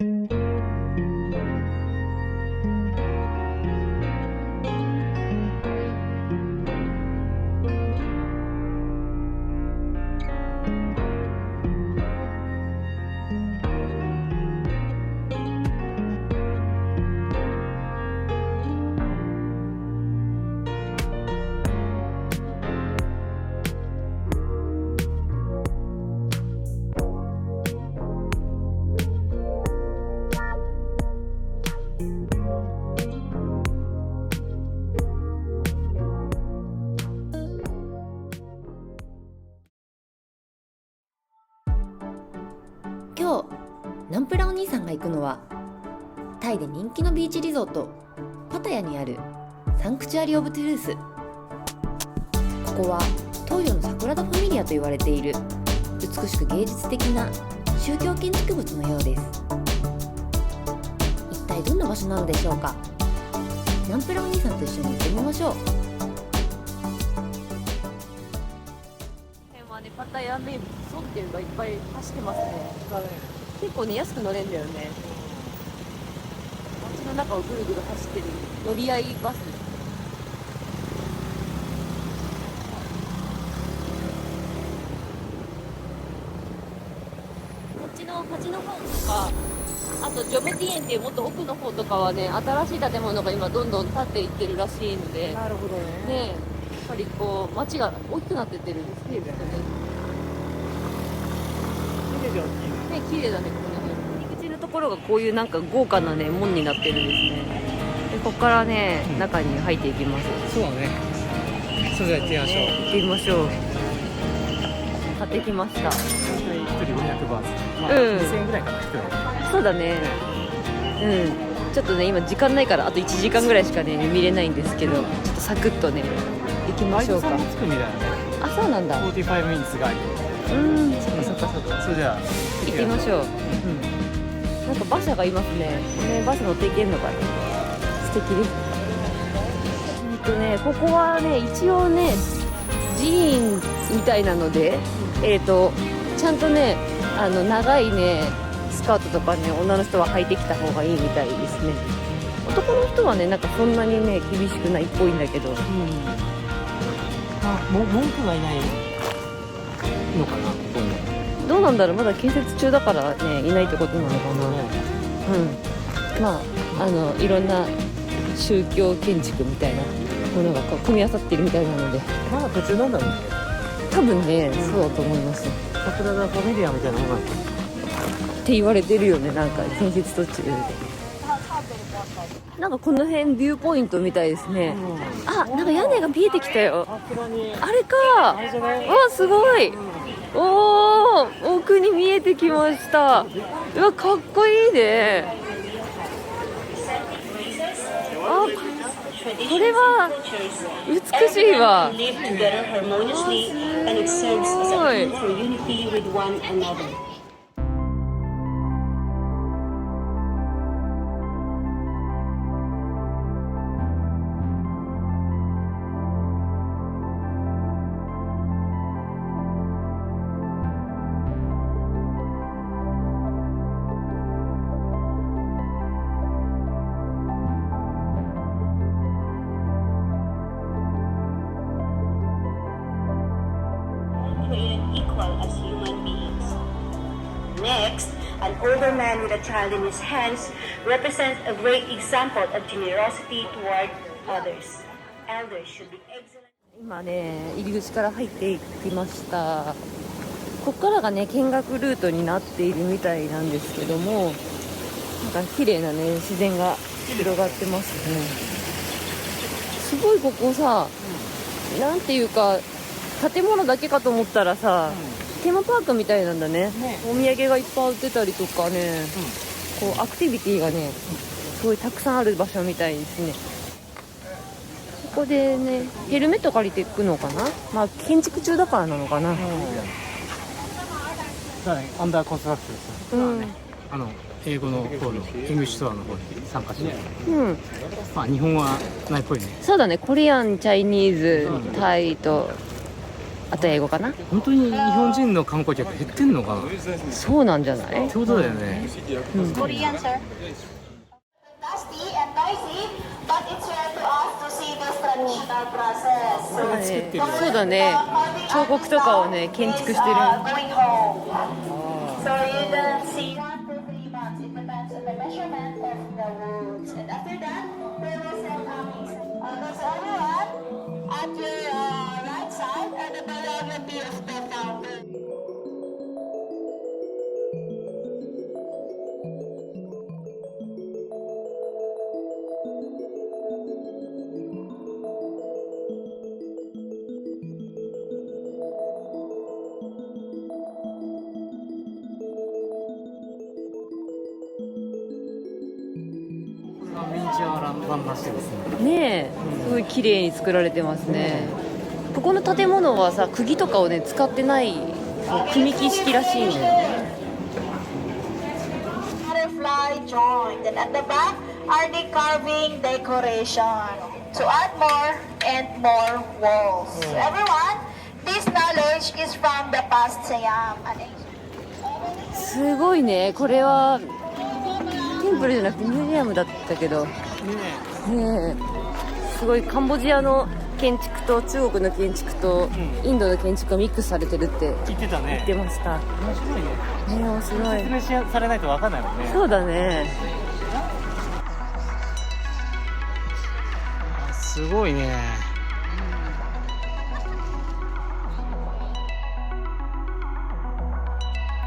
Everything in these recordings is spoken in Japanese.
今日ナンプラお兄さんが行くのはタイで人気のビーチリゾートパタヤにあるサンクチュアリ・オブ・トゥルース。ここは東洋のサグラダ・ファミリアと言われている美しく芸術的な宗教建築物のようです。一体どんな場所なのでしょうか？ナンプラお兄さんと一緒に行ってみましょう。辺はね、パタヤ名物、ソンテルがいっぱい走ってますね。結構ね、安く乗れんだよね。街の中をぐるぐる走ってる乗り合いバス。こっちの方とか、あとジョメティエンっていうもっと奥の方とかはね、新しい建物が今どんどん建っていってるらしいので、なるほどね。ねぱりこう街が大きくなってってるんですね。綺麗じゃん。ね、綺麗だね、この辺。入り口のところがこういうなんか豪華なね、門になってるんですね。で、ここからね、うん中に入っていきます。そうだね。それでは行ってみましょう。ね行ってみましょう。買ってきました。一人500バーツ。まあ、うん2000円ぐらいかな、一人。そうだね。うん。ちょっとね、今時間ないから、あと1時間ぐらいしかね、見れないんですけど、ちょっとサクッとね、行きましょうか。あ、そうなんだ。45ミニッツがあり。うん、そっかそっかそっか。それでは行ってみましょう。うん。なんか馬車がいますね。ね、バス乗っていけるのかね。素敵です。えっとね、ここはね、一応ね、寺院みたいなので、えっ、と、ちゃんとね、あの、長いね、スカートとかね、女の人は履いてきた方がいいみたいですね。男の人はね、なんかそんなにね、厳しくないっぽいんだけど、うん。あ、も文句がいないのかな、ここに。どうなんだろう、まだ建設中だからね、いないってことなのかな。うん、まああのいろんな宗教建築みたいなものがこう組み合わさってるみたいなので。まだ途中なんだろうね。多分ね、うん。そうだと思います。桜田ファミリアみたいなもんだって言われてるよねなんか建設途中でなんかこの辺ビューポイントみたいですね、あなんか屋根が見えてきたよ。あれか。わすごい。おお奥に見えてきました。うわかっこいいね。あこれは美しいわ。Live together harmoniously older man with a child in his hands represents a great example of generosity toward others. Elders should be excellent. 今ね入り口から入っていきましたここからがね見学ルートになっているみたいなんですけどもなんか綺麗なね自然が広がってますねすごいここさ、なんていうか建物だけかと思ったらさ、うんテーマパークみたいなんだね。ね。お土産がいっぱい売ってたりとかね、こうアクティビティがねすごいたくさんある場所みたいですね。ここでねヘルメット借りていくのかな？まあ建築中だからなのかな。だね、アンダーコンストラクションですよ。うん。あの、英語の方の、イングリッシュストアの方に参加して。うん。まあ、日本はないっぽいね。そうだね。コリアンチャイニーズうん。タイとあと英語かな本当に日本人の観光客減ってんのかなっそうなんじゃないてことだよねてるそうだね彫刻とかをね建築してるすごい綺麗に作られてますね。ここの建物はさ釘とかをね使ってないすごいね。これはテンプルじゃなくてミュージアムだったけど。ねえ。ねすごいカンボジアの建築と中国の建築とインドの建築がミックスされてるって言ってたね。言ってました。ね面白いね。え面白い。説明しされないと分かんないもんね。そうだね。あすごいね。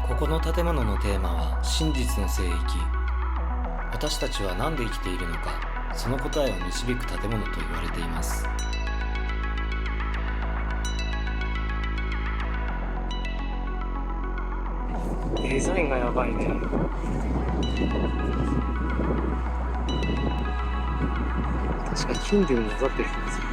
ここの建物のテーマは真実の聖域。私たちは何で生きているのかその答えを導く建物と言われています。デザインがやばいね。確かにヒンデューに混ざってるんですよ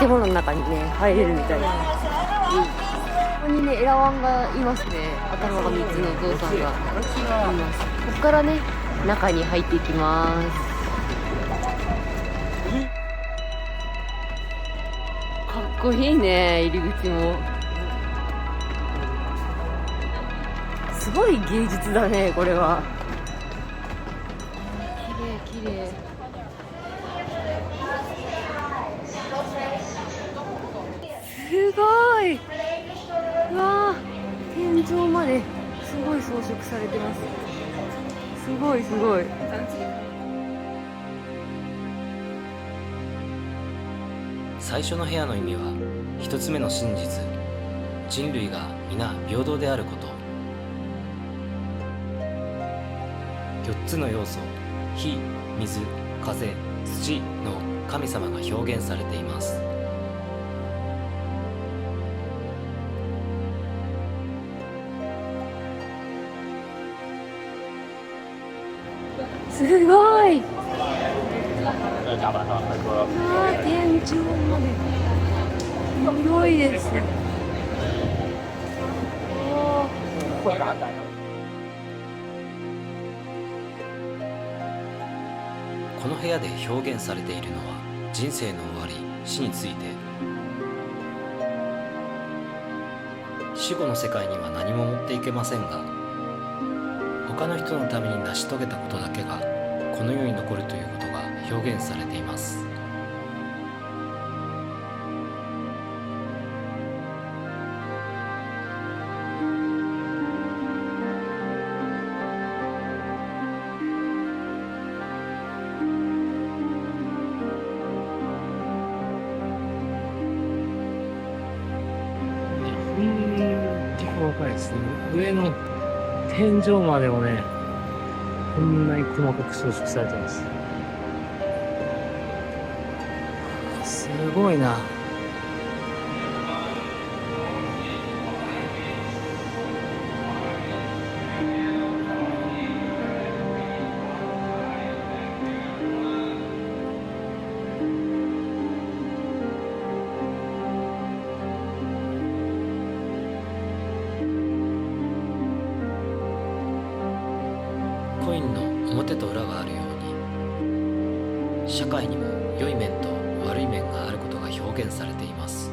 建物の中にね入れるみたいな。ここにねエラワンがいますね。頭が3つのお父さんが。いますここからね中に入っていきます。かっこいいね入り口も。すごい芸術だねこれは。綺麗綺麗すごい。うわー天井まですごい装飾されてます。すごいすごい。最初の部屋の意味は一つ目の真実。人類が皆平等であること。4つの要素火水風土の神様が表現されています。すごい。うわー天井まで広いです。この部屋で表現されているのは人生の終わり死について死後の世界には何も持っていけませんが他の人のために成し遂げたことだけがこの世に残るということが表現されています。上の天井までもねこんなに細かく装飾されてます。すごいな。コインの表と裏があるように社会にも良い面と悪い面があることが表現されています。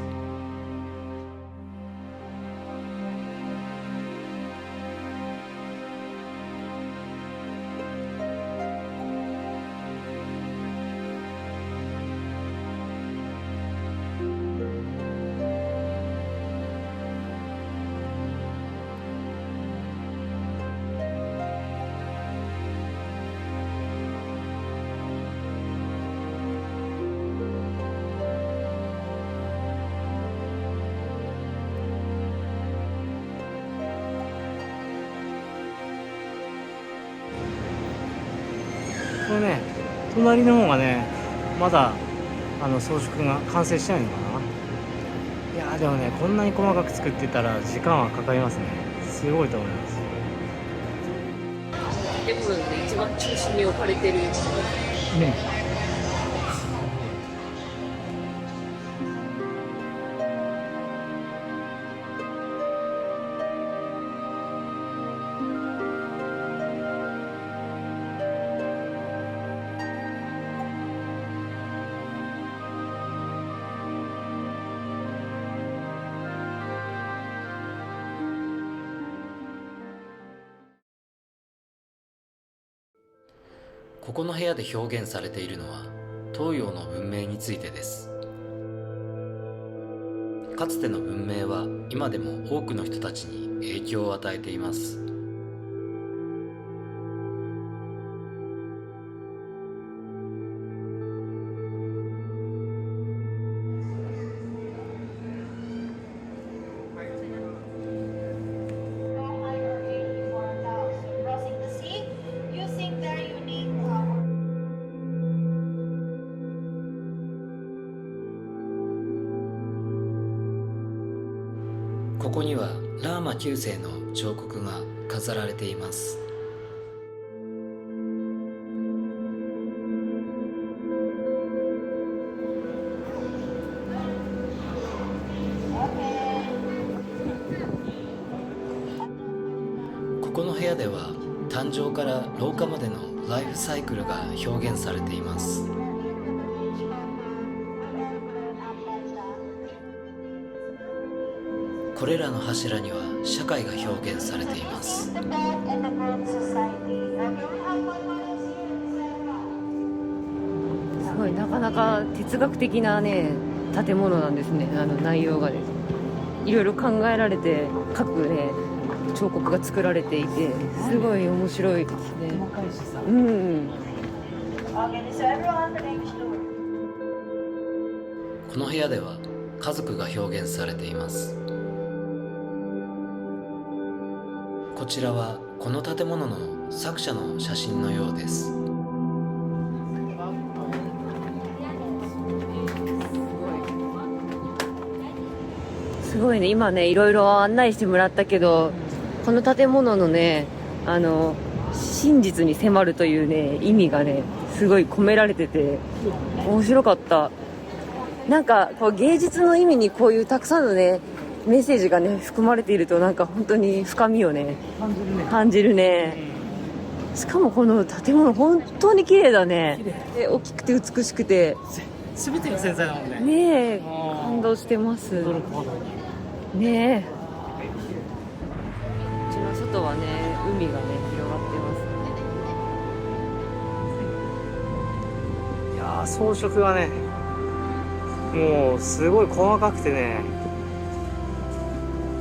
れね隣の方がねまだあの装飾が完成してないのかな。いやーでもねこんなに細かく作ってたら時間はかかりますね。すごいと思います。で一番中心に置かれてるねここの部屋で表現されているのは東洋の文明についてです。かつての文明は今でも多くの人たちに影響を与えています。誕生から老化までのライフサイクルが表現されています。これらの柱には社会が表現されています。すごいなかなか哲学的なね建物なんですね。あの内容がね。いろいろ考えられて各ね。彫刻が作られていてすごい面白いですね。うん。この部屋では家族が表現されています。こちらはこの建物の作者の写真のようです。すごいね。今ねいろいろ案内してもらったけどこの建物のねあの真実に迫るというね意味がねすごい込められてて面白かった。なんかこう芸術の意味にこういうたくさんのねメッセージがね含まれているとなんか本当に深みをね感じるね。感じるね。しかもこの建物本当に綺麗だね。で大きくて美しくて。全てが繊細だもんね。ねえ。感動してます。ねえ外はね海がね広がってますね。いや装飾がねもうすごい細かくてね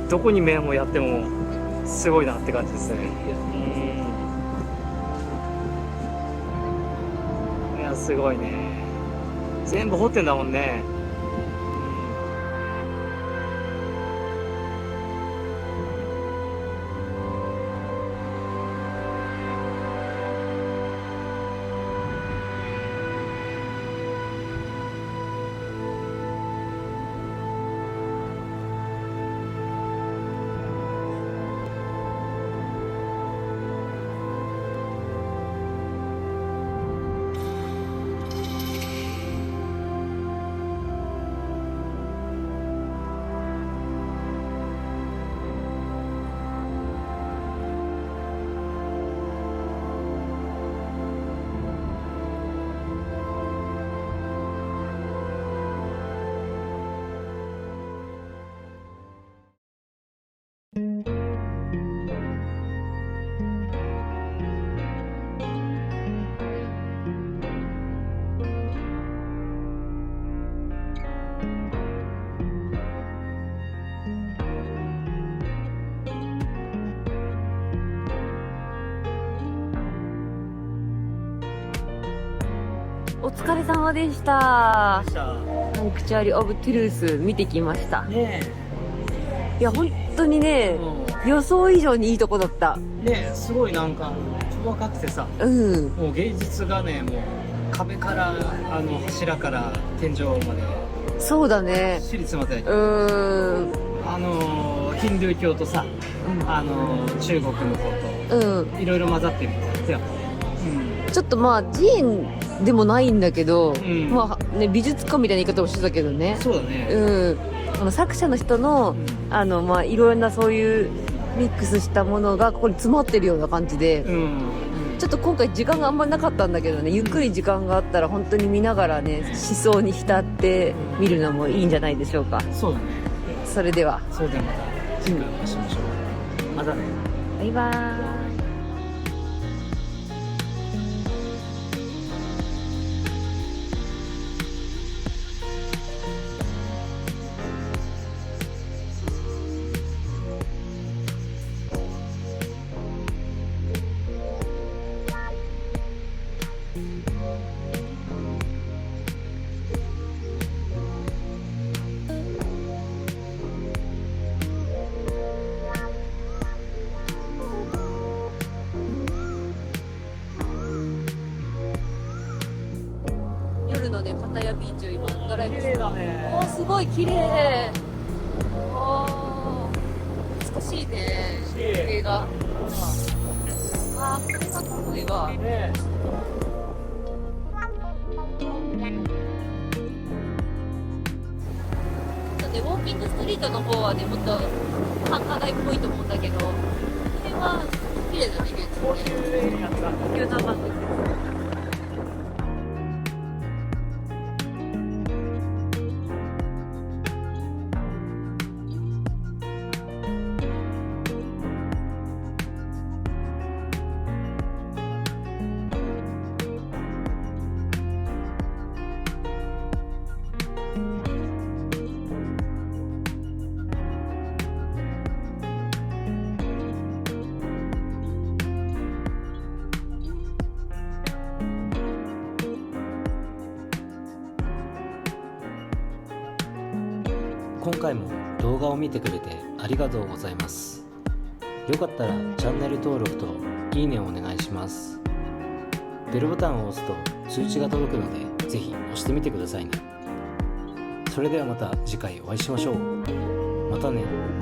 どこに目をやってもすごいなって感じですね。いやすごいね。全部彫ってんだもんね。疲れ様でした。サンクチュアリ・オブ・トゥルース見てきました。ねいや本当にねえ、予想以上にいいとこだった。ねえすごいなんか細かくてさうん。もう芸術がねもう壁からあの柱から天井まで。そうだね。私立までうーん。あのヒンドゥー教とさあの中国の方うん。といろいろ混ざってるんですよ、ちょっとまあ寺院でもないんだけど、ん。まあね美術館みたいな言い方をしてたけどね。そうだね。うん。あの作者の人のあのまあいろんなそういうミックスしたものがここに詰まってるような感じで、うん、ちょっと今回時間があんまなかったんだけどねゆっくり時間があったら本当に見ながらね思想に浸って見るのもいいんじゃないでしょうか。そうだね。それでは。それではまた次回お会いしましょう。またね。バイバーイビーチを今ドライブしてだねおーすごい綺麗おー美しいね映画。あーこれがかっこいいわねウォーキングストリートの方はねもっと繁華街っぽいと思うんだけどこれは綺麗だねこういうエリ今回も動画を見てくれてありがとうございます。よかったらチャンネル登録といいねをお願いします。ベルボタンを押すと通知が届くので是非押してみてくださいね。それではまた次回お会いしましょう。またね。